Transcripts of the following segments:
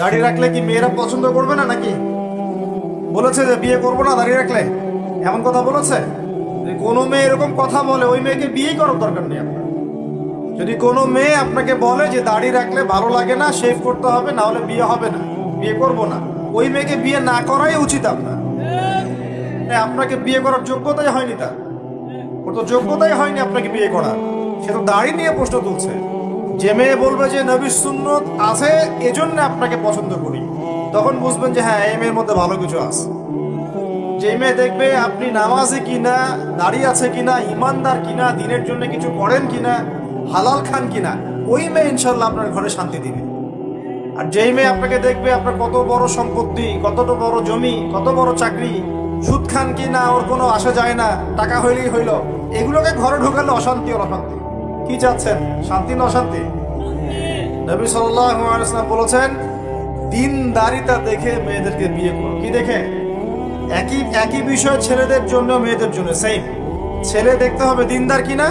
দাড়ি রাখলে কি মেয়েরা পছন্দ করবে না নাকি? বলেছে যে বিয়ে করব না দাড়ি রাখলে। এমন কথা বলেছে? কোনো মেয়ে এরকম কথা বলে, ওই মেয়েকে বিয়েই করার দরকার নেই আপনার। যদি কোনো মেয়ে আপনাকে বলে যে দাড়ি রাখলে ভালো লাগে না শেভ করতে হবে না হলে বিয়ে হবে না, বিয়ে করব না, ওই মেয়েকে বিয়ে না করাই উচিত আপনার। আপনাকে বিয়ে করার যোগ্যতাই হয়নি তার। ওর তো যোগ্যতাই হয়নি আপনাকে বিয়ে করার। সে তো দাড়ি নিয়ে প্রশ্ন তুলছে। যে মেয়ে বলবে যে নবীর সুন্নত আছে, এজন্য আপনাকে পছন্দ করি। তখন বুঝবেন যে হ্যাঁ এই মেয়ের মধ্যে ভালো কিছু আছে। যে মেয়ে দেখবে আপনি নামাজে কিনা, দাঁড়িয়ে আছে কিনা, ইমানদার কিনা, দিনের জন্য কিছু করেন কিনা, হালাল খান কিনা, ওই মেয়ে ইনশাল্লাহ আপনার ঘরে শান্তি দিবে। আর যেই মেয়ে আপনাকে দেখবে আপনার কত বড় সম্পত্তি, কতটা বড় জমি, কত বড় চাকরি, সুদ খান কিনা, ওর কোনো আসা যায় না, টাকা হইলেই হইল, এগুলোকে ঘরে ঢোকালে অশান্তি অশান্তি। কি চাচ্ছেন? শান্তি না অশান্তি? নবী সাল্লাম বলেছেন, দিনদারিতা দেখে মেয়েদেরকে বিয়ে করো। কি দেখে? একই একই বিষয় ছেলেদের জন্য, মেয়েদের জন্য সেম ছেলে দেখতে হবে দিনদার কিনা,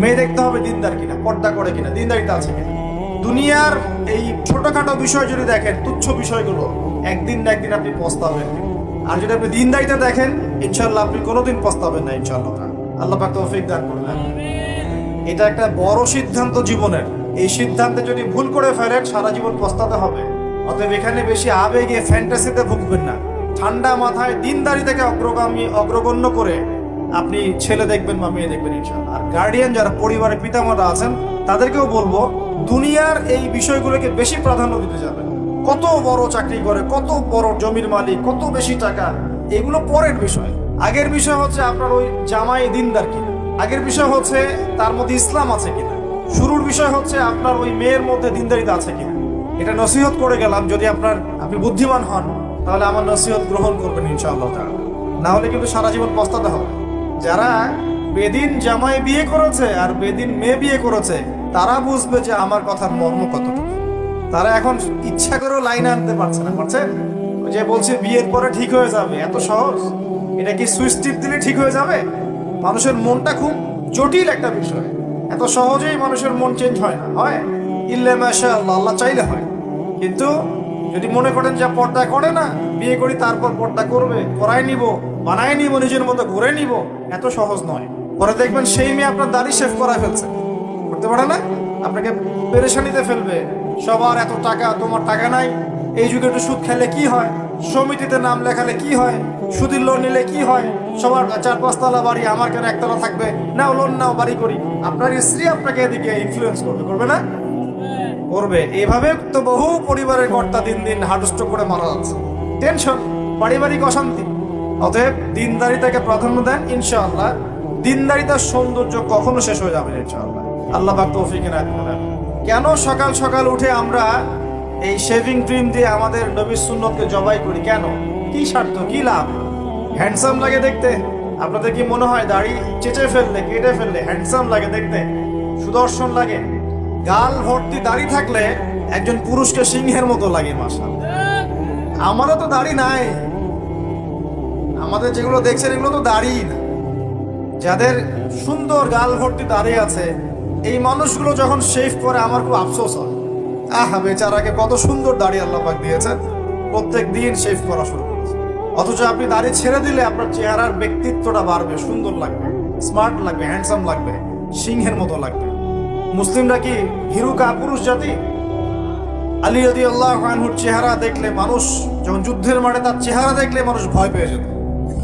মেয়ে দেখতে হবে দিনদার কিনা, পর্দা করে কিনা, দিনদারিতা আছে কিনা। দুনিয়ার এই ছোটখাটো বিষয় যদি দেখেন, তুচ্ছ বিষয়গুলো, একদিন না একদিন আপনি পস্তাবেন। আর যদি আপনি দিনদারিতা দেখেন ইনশাল্লাহ আপনি কোনোদিন পস্তাবেন না ইনশাল্লাহ আল্লাহ পাক তৌফিক দান করবেন এটা একটা বড় সিদ্ধান্ত জীবনের। এই সিদ্ধান্তে যদি ভুল করে ফেলেন, সারা জীবন পস্তাতে হবে। অতএব এখানে বেশি আবেগে ফ্যান্টাসিতে ভুগবেন না। ঠান্ডা মাথায় দিনদারিতাকে অগ্রগামী, অগ্রগণ্য করে আপনি ছেলে দেখবেন বা মেয়ে দেখবেন ইনশাল্লাহ আর গার্ডিয়ান যারা পরিবারের পিতামাতা আছেন, তাদেরকেও বলব, দুনিয়ার এই বিষয়গুলোকে বেশি প্রাধান্য দিতে যাবেন। কত বড় চাকরি করে, কত বড় জমির মালিক, কত বেশি টাকা, এগুলো পরের বিষয়। আগের বিষয় হচ্ছে আপনার ওই জামাই দিনদার কিনা। আগের বিষয় হচ্ছে তার মধ্যে ইসলাম আছে কিনা? শুরুর বিষয় হচ্ছে আপনার ওই মেয়ের মধ্যে দিনদারিতা আছে কিনা? এটা নসিহত করে গেলাম, যদি আপনার আপনি বুদ্ধিমান হন, তাহলে আমার নসিহত গ্রহণ করবেন ইনশাআল্লাহ। না হলে কিন্তু সারা জীবন পস্তাতে হবে। যারা বেদিন জামাই বিয়ে করেছে আর বেদিন মেয়ে বিয়ে করেছে, তারা বুঝবে যে আমার কথার মর্ম কতটুকু। তারা এখন ইচ্ছা করেও লাইনে আনতে পারছে না। পারছেন যে বলছে, বিয়ের পরে ঠিক হয়ে যাবে। এত সহজ? এটা কি সুইচ টিপ দিলে ঠিক হয়ে যাবে? মানুষের মনটা খুব জটিল একটা বিষয়। এত সহজেই মানুষের মন চেঞ্জ হয় না। হয়? ইল্লে মাশা আল্লাহ চাইলে হয়। কিন্তু যদি মনে করেন যে পর্দা করে না, বিয়ে করি, তারপর পর্দা করবে করাই নিব বানাই নিব, নিজের মতো ঘুরে নিব, এত সহজ নয়। পরে দেখবেন সেই মেয়ে আপনার দাড়ি শেভ করা ফেলছে। করতে পারে না? আপনাকে পেরেশানিতে ফেলবে। সবার এত টাকা, তোমার টাকা নাই এই যুগে একটু সুদ খেলে কি হয়? সমিতিতে নাম লেখালে কি হয়? সুদের লোন নিলে কি হয়? সবার চার পাঁচতলা বাড়ি, আমার কেন একতলা থাকবে? নাও লোন, নাও বাড়ি করি। আপনার স্ত্রী আপনাকে এদিকে ইনফ্লুয়েন্স করবে করবে না? করবে। এভাবে তো বহু পরিবারের কর্তা দিন দিন হার্টস্ট্রোক করে মারা যাচ্ছে। টেনশন পারিবারিক অশান্তি। অতএব দিনদারিতাকে প্রাধান্য দেন ইনশাআল্লাহ। দিনদারিতার সৌন্দর্য কখনো শেষ হয়ে যাবে ইনশাআল্লাহ। আল্লাহ পাক তৌফিক করেন। কেন সকাল সকাল উঠে আমরা এই শেভিং ক্রিম দিয়ে আমাদের নবীর সুন্নতকে জবাই করি। কেন? কি স্বার্থ, কি লাভ? হ্যান্ডসাম লাগে দেখতে। আপনাদের কি মনে হয় দাড়ি চেঁচে ফেললে, কেটে ফেললে হ্যান্ডসাম লাগে দেখতে? সুদর্শন লাগে। গাল ভর্তি দাড়ি থাকলে একজন পুরুষকে সিংহের মতো লাগে মাসা আমারও তো দাড়ি নাই। আমাদের যেগুলো দেখছেন, এগুলো তো দাড়ি না। যাদের সুন্দর গাল ভর্তি দাড়ি আছে, এই মানুষগুলো যখন শেভ করে, আমার খুব আফসোস হয়। আহা বেচারাকে কত সুন্দর দাড়ি আল্লাপাক দিয়েছেন। প্রত্যেক দিন শেভ করা শুরু করেছে। অথচ আপনি দাড়ি ছেড়ে দিলে আপনার চেহারার ব্যক্তিত্বটা বাড়বে, সুন্দর লাগবে, স্মার্ট লাগবে হ্যান্ডসাম লাগবে, সিংহের মতো লাগবে। মুসলিমরা কি হিরু কাপুরুষ জাতি? আলী চেহারা দেখলে মানুষ, যখন যুদ্ধের মাঠে তার চেহারা দেখলে মানুষ ভয় পেয়ে যেত।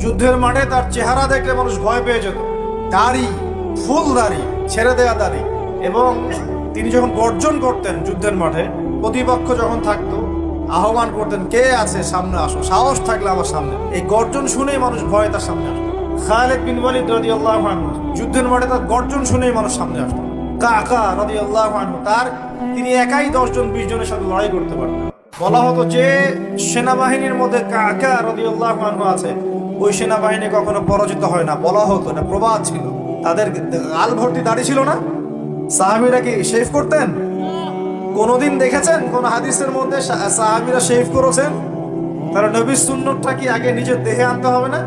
যুদ্ধের মাঠে তার চেহারা দেখলে মানুষ ভয় পেয়ে যেত। দাড়ি, ফুল দাড়ি, ছেড়ে দেয়া দাড়ি এবং তিনি যখন গর্জন করতেন যুদ্ধের মাঠে, প্রতিপক্ষ যখন থাকতো, আহ্বান করতেন, কে আছে সামনে আসো, সাহস থাকলে আমার সামনে। এই গর্জন শুনেই মানুষ ভয়ে তার সামনে আসতো। খালেদ বিন ওয়ালিদ রাদিয়াল্লাহু আনহু, যুদ্ধের মাঠে তার গর্জন শুনেই মানুষ সামনে আসতো। কাকা রাদিয়াল্লাহু আনহু, তার, তিনি একাই দশজন, বিশ জনের সাথে লড়াই করতে পারতেন। বলা হতো যে, সেনাবাহিনীর মধ্যে কাকা রাদিয়াল্লাহু আনহু আছে, ওই সেনাবাহিনী কখনো পরাজিত হয় না। বলা হতো না প্রবাদ ছিল। তাদের আল ভর্তি দাড়ি ছিল না। সাহাবিরা কি শেভ করতেন? কোনোদিন দেখেছেন? কোন হাদিসের মধ্যে সাহাবীরা শেভ করেছেন? তাহলে নবীর সুন্নতটা কি আগে নিজের দেহে আনতে হবে না?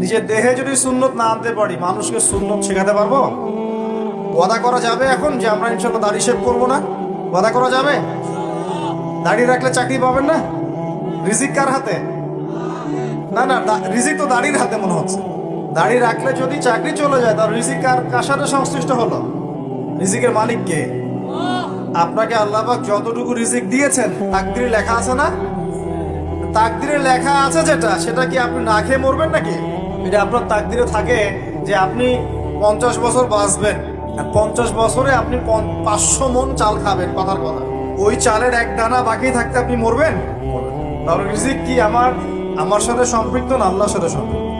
নিজের দেহে যদি সুন্নত না আনতে পারি, মানুষকে সুন্নত শেখাতে পারব? ওয়াদা করা যাবে এখন যে আমরা ইনশাল্লাহ দাড়ি শেভ করব না? ওয়াদা করা যাবে? দাড়ি রাখলে চাকরি পাবেন না? রিজিক কার হাতে? না না রিজিক তো দাড়ির হাতে মনে হচ্ছে। দাড়ি রাখলে যদি চাকরি চলে যায়, তার রিজিক কার কার সাথে সংশ্লিষ্ট হলো? রিজিকের মালিক কে? আপনাকে আল্লাহবাক যতটুকু রিজিক দিয়েছেন, তাকদিরে লেখা আছে না? তাকদিরে লেখা আছে যেটা, সেটা কি আপনি না খেয়ে মরবেন নাকি? এটা আপনার তাকদিরে থাকে যে আপনি পঞ্চাশ বছর বাঁচবেন। পঞ্চাশ বছরে আপনি পাঁচশো মন চাল খাবেন, কথার কথা। ওই চালের এক দানা বাকি থাকতে আপনি মরবেন? তাহলে রিজিক কি আমার? আমার সাথে সম্পৃক্ত না আল্লাহর সাথে সম্পৃক্ত?